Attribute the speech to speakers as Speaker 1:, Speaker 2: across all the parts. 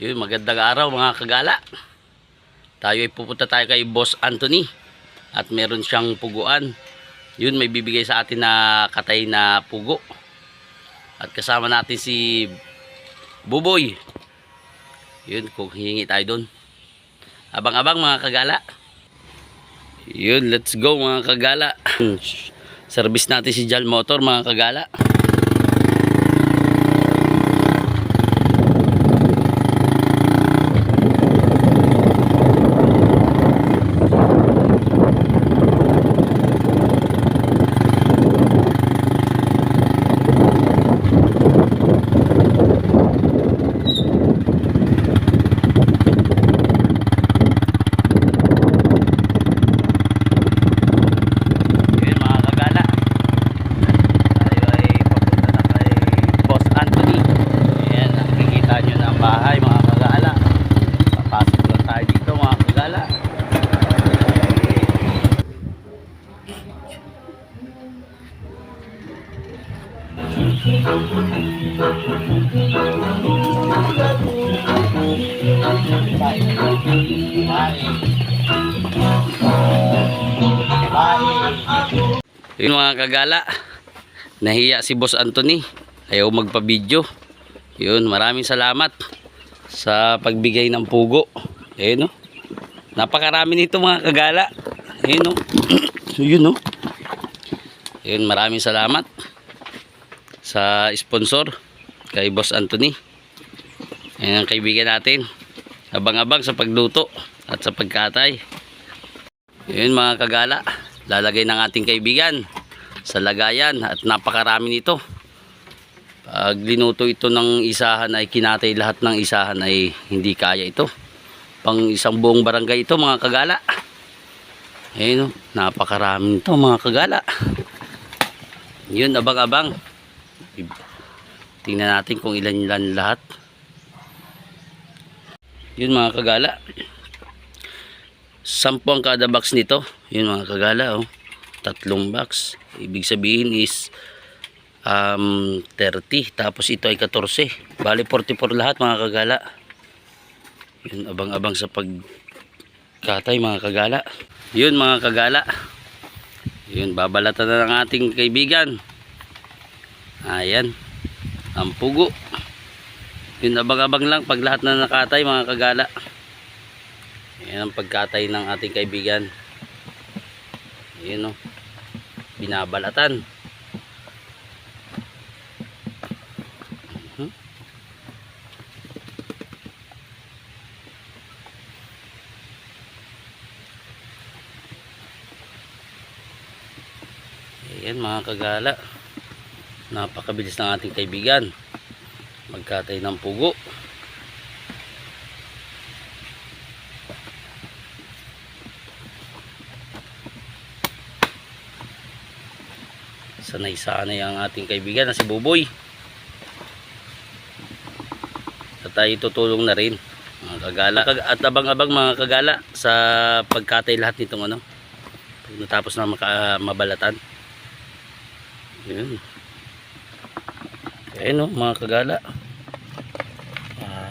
Speaker 1: Yun, magandang araw mga kagala. Tayo ay pupunta tayo kay Boss Anthony at meron siyang puguan. Yun, may bibigay sa atin na katay na pugo. At kasama natin si Buboy. Yun, kung hihingi tayo doon. Abang-abang mga kagala. Yun, let's go mga kagala. Service natin si Jal Motor mga kagala. Mga kagala. Nahiya si Boss Anthony. Ayaw magpa-video. Yun, maraming salamat sa pagbigay ng pugo. Ayun no. Napakarami nito mga kagala. Ayun no. Yun no. Yun, maraming salamat sa sponsor kay Boss Anthony. Ayan ang kaibigan natin. Abang-abang sa pagluto at sa pagkatay. Yun mga kagala. Lalagay ng ating kaibigan sa lagayan at napakarami nito. Pag linuto ito ng isahan ay kinatay lahat ng isahan ay hindi kaya ito. Pang isang buong barangay ito mga kagala. Ayun o, napakarami nito mga kagala. Yun, abang-abang. Tingnan natin kung ilan-ilan lahat. Yun mga kagala. Sampu ang kada box nito. Yun mga kagala oh. Tatlong box. Ibig sabihin is um, 30. Tapos ito ay 14. Bali 44 lahat mga kagala. Yun abang-abang sa pagkatay mga kagala. Yun mga kagala. Yun babalatan na ng ating kaibigan. Ayan. Ang pugo. Yun abang-abang lang pag lahat na nakatay mga kagala. Yan ang pagkatay ng ating kaibigan. Ayan o. Binabalatan. Mhm. Ayan mga kagala. Napakabilis ng ating kaibigan. Magkatay ng pugo. Sanay-sanay ang ating kaibigan na si Buboy. At tayo tutulong na rin mga kagala. At abang-abang mga kagala sa pagkatay lahat nitong ano pag natapos na maka, mabalatan. Yun. Ayun o mga kagala.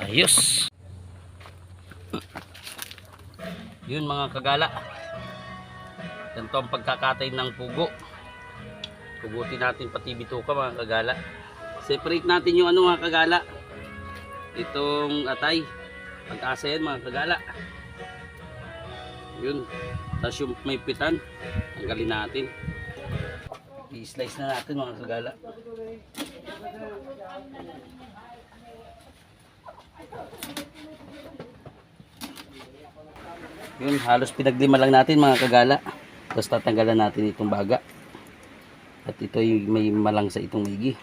Speaker 1: Ayos. Yun mga kagala. Ganito ang pagkakatay ng pugo Pugutin natin pati bituka mga kagala. Separate natin yung ano mga kagala. Itong atay. Pag-asa yan mga kagala. Yun. Tapos yung may pitan. Tanggalin natin. I-slice na natin mga kagala. Yun, halos pinaglima lang natin mga kagala. Tapos tatanggalan natin itong baga. At ito ay may malang sa itong maigi.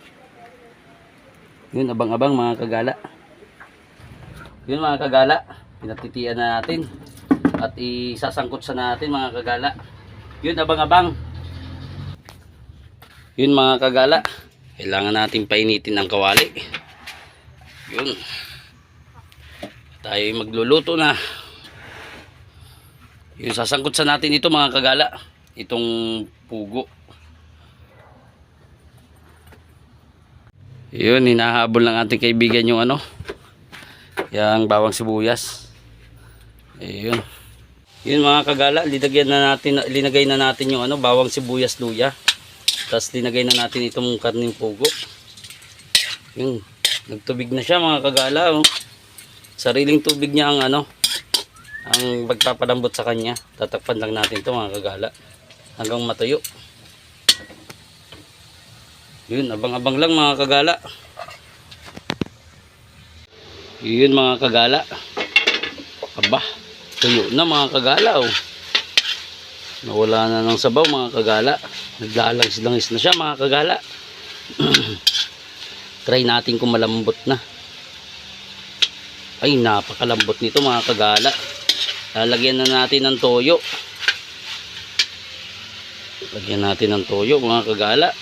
Speaker 1: Yun, abang-abang mga kagala. Yun mga kagala, pinatitian na natin. At isasangkot sa natin mga kagala. Yun, abang-abang. Yun mga kagala, kailangan natin painitin ang kawali. Yun. Tayo ay magluluto na. Yung sasangkot sa natin ito mga kagala. Itong pugo. Yun, hinahabol ng ating kaibigan yung ano. Yung bawang sibuyas. Ayun. Yun mga kagala, linagyan na natin, linagay na natin yung ano, bawang sibuyas luya. Tapos linagay na natin itong karning pugo. Yun, nagtubig na siya mga kagala. Oh. Sariling tubig niya ang ano, ang magpapalambot sa kanya. Tatakpan lang natin ito mga kagala. Hanggang matuyo. Yun, abang-abang lang mga kagala. Yun mga kagala. Aba, tuyo na mga kagala oh. Nawala na ng sabaw mga kagala. Naglalangis-langis na siya mga kagala. Try natin kung malambot na. Ay, napakalambot nito mga kagala. Lalagyan na natin ng toyo. Lagyan natin ng toyo mga kagala.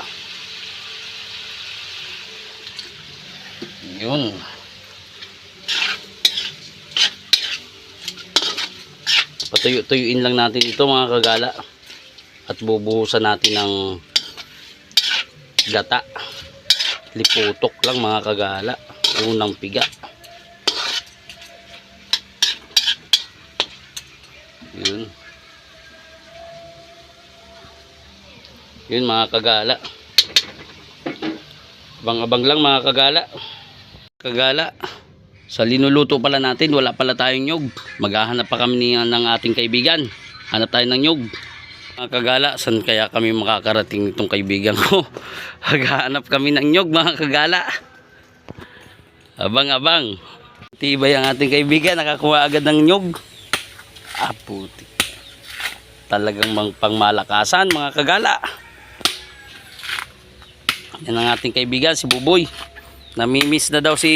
Speaker 1: Yun. Patuyo-tuyuin lang natin ito mga kagala. At bubuhusan natin ng gata. Liputok lang mga kagala. Unang piga. Yun. Yun mga kagala. Abang-abang lang mga kagala. Kagala. Sa linuluto pala natin, wala pala tayong nyog. Maghahanap pa kami ng ating kaibigan. Hanap tayo ng nyog. Mga kagala, saan kaya kami makakarating itong kaibigan ko? Maghahanap kami ng nyog mga kagala. Abang-abang. Tibay ang ating kaibigan, nakakuha agad ng nyog. Ah, puti. Talagang pangmalakasan mga kagala. Yan ang ating kaibigan, si Buboy. Namimiss na daw si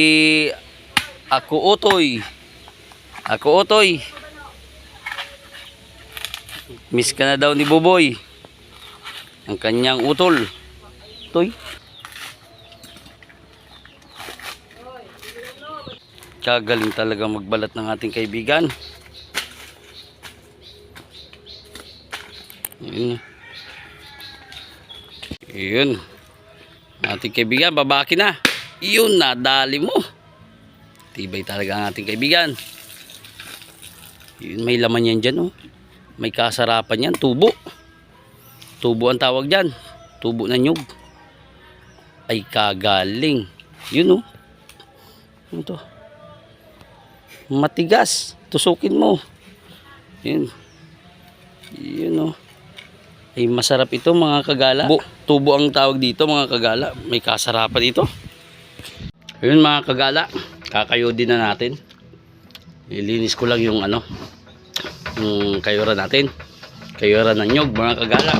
Speaker 1: Ako Otoy. Ako Otoy. Miss ka na daw ni Buboy. Ang kanyang utol. Toy. Kagaling talaga magbalat ng ating kaibigan. Yun. Yun. Ating kaibigan, babaki na. Yun, nadali mo. Tibay talaga ang ating kaibigan. Yun, may laman yan dyan, oh. May kasarapan yan, tubo. Tubo ang tawag dyan. Tubo na nyug. Ay, kagaling. Yun, oh. Ano? Matigas. Tusukin mo. Yun. Yun, oh. Ay masarap ito mga kagala. Bu, tubo ang tawag dito mga kagala. May kasarapan dito. Ayun mga kagala. Kakayo din na natin. Ilinis ko lang yung ano. Yung kayura natin. Kayura ng nyog mga kagala.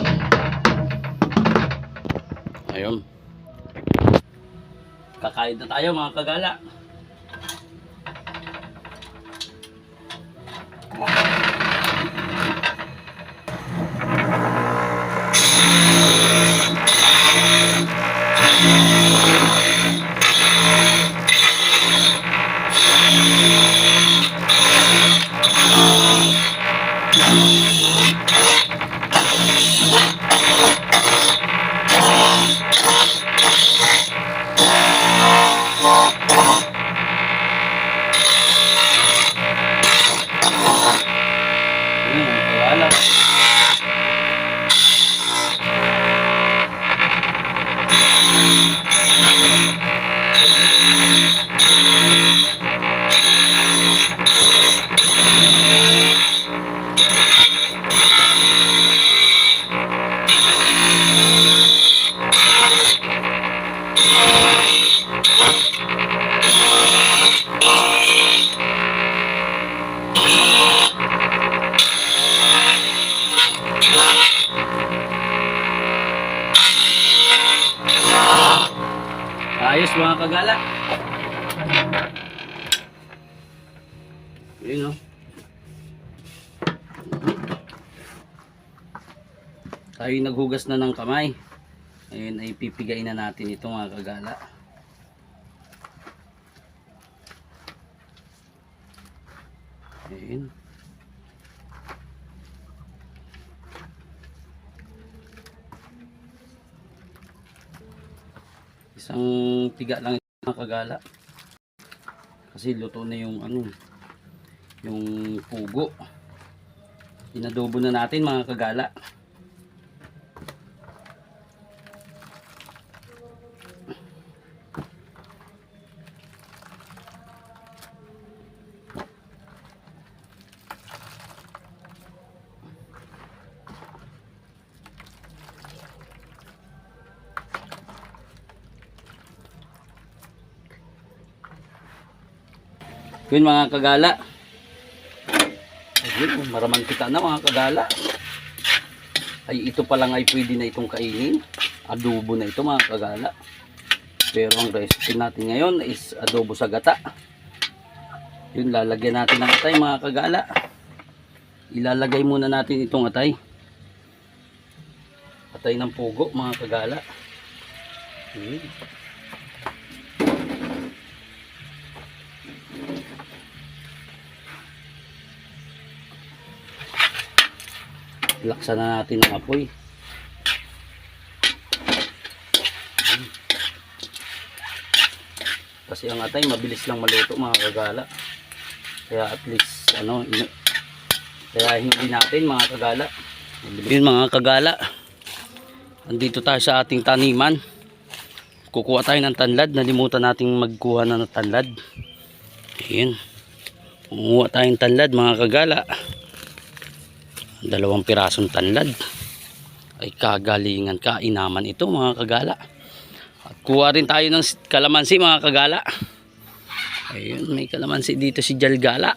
Speaker 1: Ayun. Kakain na tayo mga kagala. Ayun tayo naghugas na ng kamay. Ayun ay pipigay na natin ito mga kagala. Ayun. Isang tiga lang ito mga kagala. Kasi luto na yung ano yung pugo. Inadobo na natin mga kagala. Yun mga kagala. Ayun, maraman kita na mga kagala. Ay ito pa lang ay pwede na itong kainin. Adobo na ito mga kagala. Pero ang recipe natin ngayon is adobo sa gata. Yun, lalagyan natin ng atay mga kagala. Ilalagay muna natin itong atay. Atay ng pugo mga kagala. Yun. Laksan na natin ang apoy. Kasi ang atay mabilis lang maluto mga kagala. Kaya at least ano kaya hindi natin mga kagala. Yun mga kagala. Andito tayo sa ating taniman. Kukuha tayo ng tanlad. Nalimutan nating magkuha na ng tanlad. Yun. Kumuha tayong tanlad mga kagala dalawang pirasong tanlad. Ay kagalingan kainaman ito mga kagala. At kuha rin tayo ng kalamansi mga kagala. Ayun may kalamansi dito si Jalgala.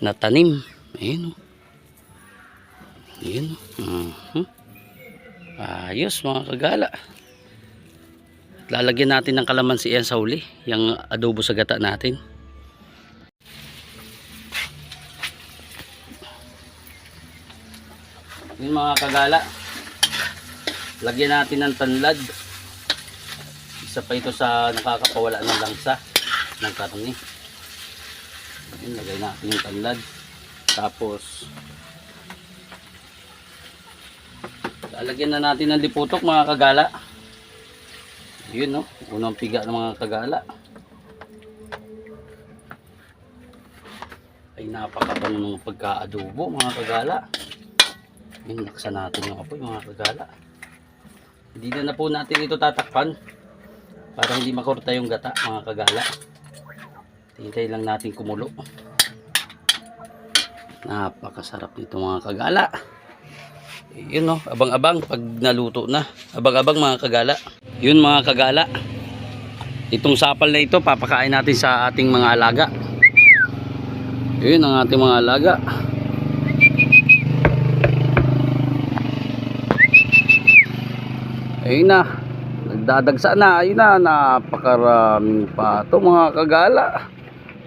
Speaker 1: Na tanim. Ayun o ayun uh ayos mga kagala. Lalagyan natin ng kalamansi yan sa uli yung adobo sa gata natin Yun mga kagala. Lagyan natin ng tanlad. Isa pa ito sa nakakapawala ng langsa ng karne. Yun, lagay natin yung tanlad. Tapos lalagyan na natin ng liputok mga kagala. Yun no, unang piga ng mga kagala. Ay napakabango ng pagka-adobo mga kagala. Yun, laksan natin yung apoy mga kagala. Hindi na, na po natin ito tatakpan para hindi makurta yung gata mga kagala. Hintay lang natin kumulo. Napakasarap nito mga kagala. Yun no, abang-abang pag naluto na. Abang-abang mga kagala. Yun mga kagala. Itong sapal na ito papakain natin sa ating mga alaga. Yun ang ating mga alaga. Ayun na. Nagdadagsa na. Ayun na. Napakaraming pato mga kagala.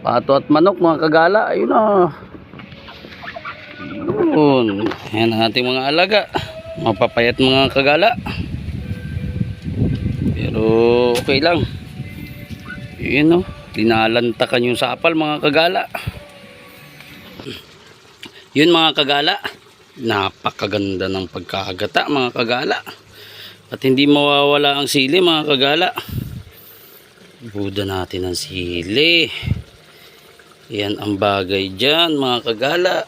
Speaker 1: Pato at manok mga kagala. Ayun na. Yun. Yan ang ating mga alaga. Mapapayat mga kagala. Pero okay lang. Yun no. Tinalantakan yung sapal mga kagala. Yun mga kagala. Napakaganda ng pagkakagata mga kagala. At hindi mawawala ang sili mga kagala. Buda natin ang sili. Yan ang bagay dyan mga kagala.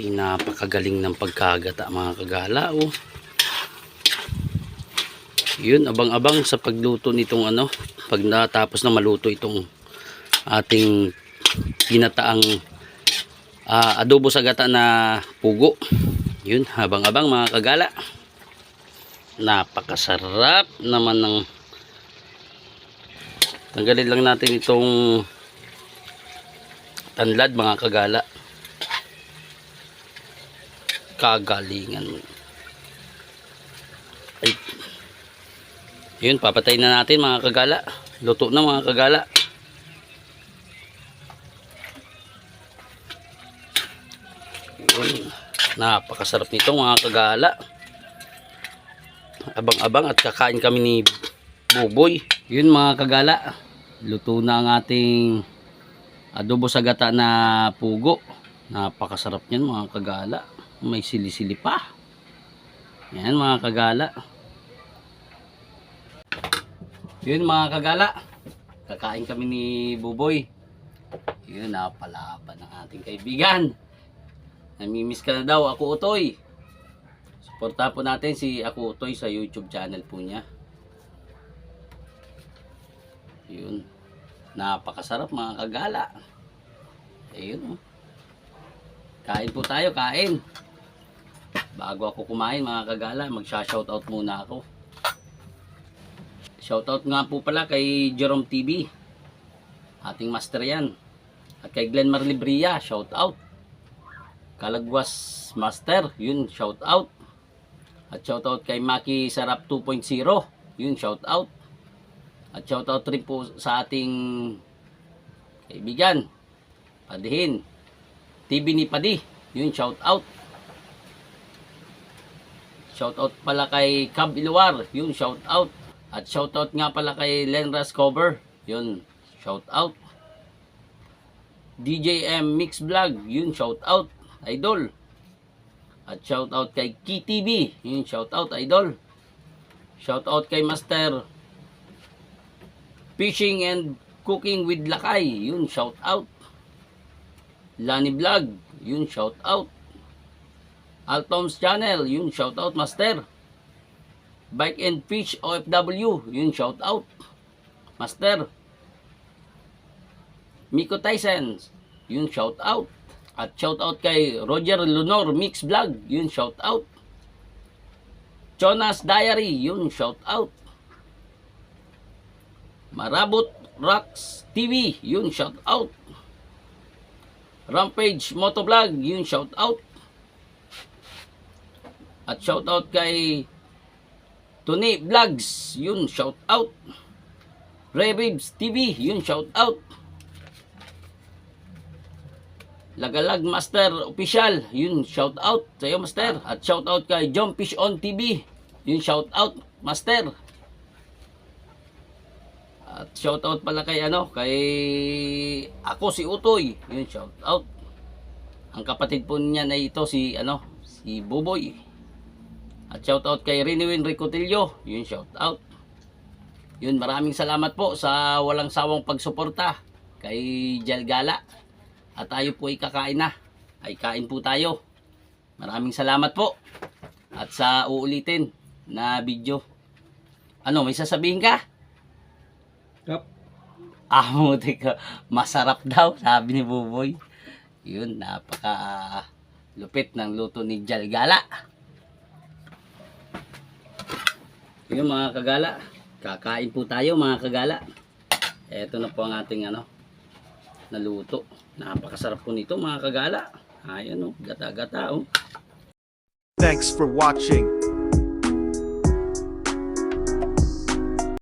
Speaker 1: Ay napakagaling ng pagkagata mga kagala. Oh. Yun abang-abang sa pagluto nitong ano. Pag natapos na maluto itong ating ginataang ah, adobo sa gata na pugo. Yun habang-abang mga kagala napakasarap naman ng tanggalin lang natin itong tanlad mga kagala. Kagalingan ay. Yun papatay na natin mga kagala. Luto na mga kagala. Yun. Napakasarap nito mga kagala abang-abang at kakain kami ni Buboy. Yun mga kagala, luto na ang ating adobo sa gata na pugo. Napakasarap niyan mga kagala. May sili-sili pa. Yan mga kagala. Yun mga kagala. Kakain kami ni Buboy. Yun, napalaban ng ating kaibigan. Namimiss ka na daw, ako Utoy. Suporta po natin si Ako Utoy sa YouTube channel po niya. Yun. Napakasarap mga kagala. Ayun oh. Kain po tayo, kain. Bago ako kumain mga kagala, magsha-shoutout muna ako. Shoutout nga po pala kay Jerome TV. Ating master yan. At kay Glenn Marlibria, shoutout. Kalagwas Master, yun, shoutout. At shoutout kay Maki Sarap 2.0, yun, shoutout. At shoutout rin po sa ating kaibigan, Padihin. TV ni Padi, yun, shoutout. Shoutout pala kay Cab Iluwar, yun, shoutout. At shoutout nga pala kay Lenras Cover, yun, shoutout. DJM Mix Vlog, yun, shoutout, idol. At shoutout kay KTV, yun, shoutout, idol. Shoutout kay Master Fishing and Cooking with Lakay, yun, shoutout. Lani Vlog, yun, shoutout. Altom's Channel, yun, shoutout, Master. Bike and Fish OFW, yun, shoutout. Master. Miko Tyson, yun shout out. At shout out kay Roger Lunor Mix Vlog, yun shout out. Jonas Diary, yun shout out. Marabot Rocks TV, yun shout out. Rampage Motovlog, yun shout out. At shout out kay Tony Vlogs, yun shout out. Rebibs TV, yun shout out. Lagalag Master Official, yun shout out sa iyo Master. At shout out kay John Fish on TV, yun shout out Master. At shout out pala kay ano, kay ako si Utoy, yun shout out. Ang kapatid po niya na ito si ano, si Buboy. At shout out kay Renewin Ricotillo, yun shout out. Yun, maraming salamat po sa walang sawang pagsuporta kay Jalgala. At tayo po ay kakain na. Ay kain po tayo. Maraming salamat po. At sa uulitin na video. Ano, may sasabihin ka?
Speaker 2: Yup.
Speaker 1: Ah, muti ka. Masarap daw, sabi ni Buboy. Yun, napaka ah, lupit ng luto ni Jalgala. Yun mga kagala. Kakain po tayo mga kagala. Ito na po ang ating ano, naluto. Napakasarap po nito mga kagala. Ayan o, gata-gata oh.
Speaker 3: Thanks for watching.